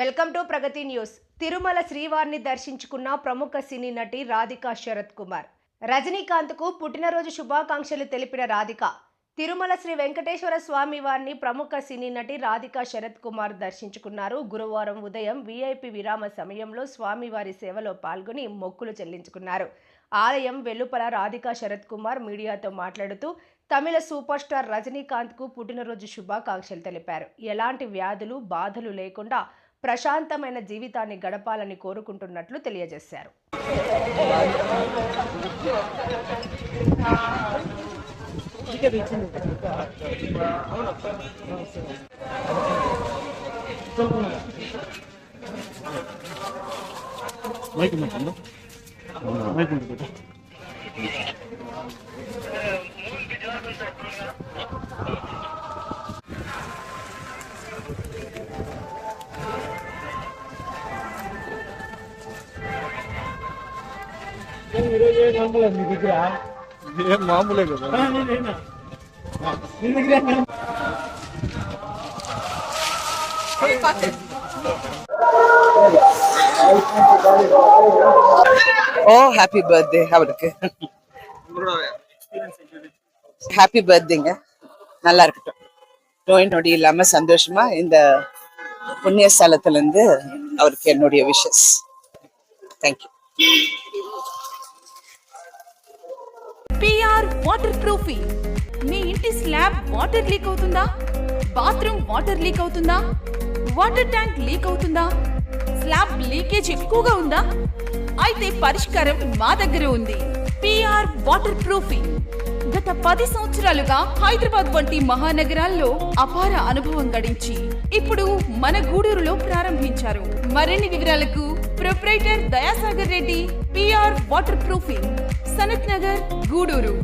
Welcome to Pragathi news. Tirumala శ్రీవారిని దర్శించుకున్న ప్రముఖ సినీ నటి రాధికా శరత్ కుమార్. రజనీకాంత్కు పుట్టినరోజు శుభాకాంక్షలు తెలిపిన రాధిక. తిరుమల శ్రీ వెంకటేశ్వర స్వామి వారిని ప్రముఖ సినీ నటి రాధికా శరత్ కుమార్ దర్శించుకున్నారు. గురువారం ఉదయం వీఐపీ విరామ సమయంలో స్వామివారి సేవలో పాల్గొని మొక్కులు చెల్లించుకున్నారు. ఆలయం వెలుపల రాధికా శరత్ కుమార్ మీడియాతో మాట్లాడుతూ తమిళ సూపర్ స్టార్ రజనీకాంత్కు పుట్టినరోజు శుభాకాంక్షలు తెలిపారు. ఎలాంటి వ్యాధులు బాధలు లేకుండా ప్రశాంతమైన జీవితాన్ని గడపాలని కోరుకుంటున్నట్లు తెలియజేశారు. మైక్ ఉందా? మైక్ మామూలే కదా ஓ ஹாப்பி பர்த்டே அவருக்கு ஹாப்பி பர்த்டேங்க நல்லா இருக்கட்டும் நோய் நொடி இல்லாம சந்தோஷமா இந்த புண்ணிய ஸ்தலத்துல இருந்து அவருக்கு என்னுடைய விஷஸ் தேங்க்யூ వాటర్ ప్రూఫింగ్ మీ ఇంటి స్లాబ్ వాటర్ లీక్ అవుతుందా? బాత్రూమ్ వాటర్ లీక్ అవుతుందా? వాటర్ ట్యాంక్ లీక్ అవుతుందా? స్లాబ్ లీకేజ్ ఎక్కువగా ఉందా? అయితే పరిష్కారం మా దగ్గర ఉంది. పిఆర్ వాటర్ ప్రూఫింగ్ గత పది సంవత్సరాలుగా హైదరాబాద్ వంటి మహానగరాల్లో అపార అనుభవం గడించి ఇప్పుడు మన గూడూరులో ప్రారంభించారు. మరిన్ని వివరాలకు proprietor Dayasagar Reddy PR waterproofing Sanath Nagar Gudur.